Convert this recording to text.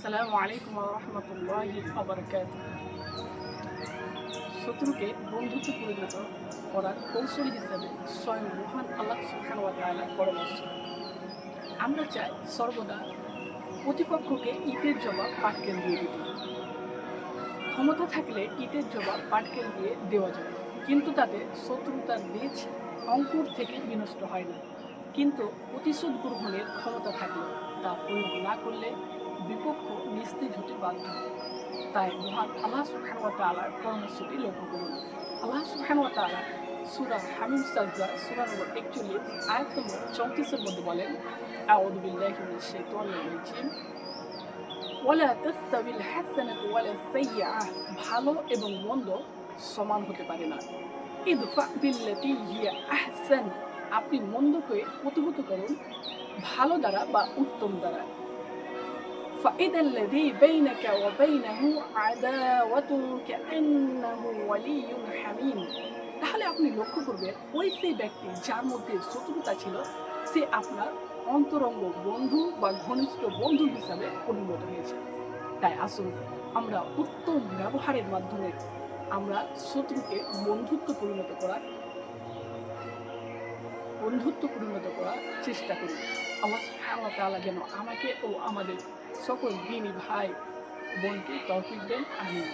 আসসালামু আলাইকুম রহমতুল্লাহ আবরকাত শত্রুকে বন্ধুত্ব পরিণত করার কৌশল হিসেবে স্বয়ং মহান আল্লাহ তাআলার পরামর্শ। আমরা চাই সর্বদা প্রতিপক্ষকে ইটের জবাব পাটকেল দিয়ে দিতে। ক্ষমতা থাকলে ইটের জবাব পাটকেল দিয়ে দেওয়া যায় কিন্তু তাতে শত্রুতার বীজ অঙ্কুর থেকে বিনষ্ট হয় না। কিন্তু প্রতিশোধ গ্রহণের ক্ষমতা থাকলে তা প্রয়োগ না করলে বিপক্ষ বাধ্য তাই মহান আল্লাহ ওয়া তাআলার লক্ষ্য করুন। আল্লাহ তাআলা সূরা হামিম সাজদা, সূরা নম্বর 41 আয়াত নম্বর 34 এর মধ্যে বলেন, আউযু বিল্লাহি মিনাশ শাইতানির রাজিম। ওয়ালা তাস্তাবিল হাসানাতু ওয়ালা ভালো এবং মন্দ সমান হতে পারে না। ইদফা বিল্লাতি হিয়া আহসান। আপনি মন্দকে প্রতিহত করুন, ভালো দ্বারা বা উত্তম দ্বারা। فإذا الذي بينك وبينه عداوة كأنه ولي حميم তাহলে আপনি লক্ষ্য করবেন ওই সেই ব্যক্তি যার মধ্যে শত্রুতা ছিল সে আপনার অন্তরঙ্গ বন্ধু বা ঘনিষ্ঠ বন্ধু হিসাবে পরিণত হয়েছে তাই আসুন আমরা উত্তম ব্যবহারের মাধ্যমে আমরা শত্রুকে বন্ধুত্ব পরিণত করার বন্ধুত্ব পরিণত করার চেষ্টা করি আল্লাহ সুবহানাহু তাআলা যেন আমাকে ও আমাদের সকল দিনী ভাই বোনকে তৌফিক দেন আমিন।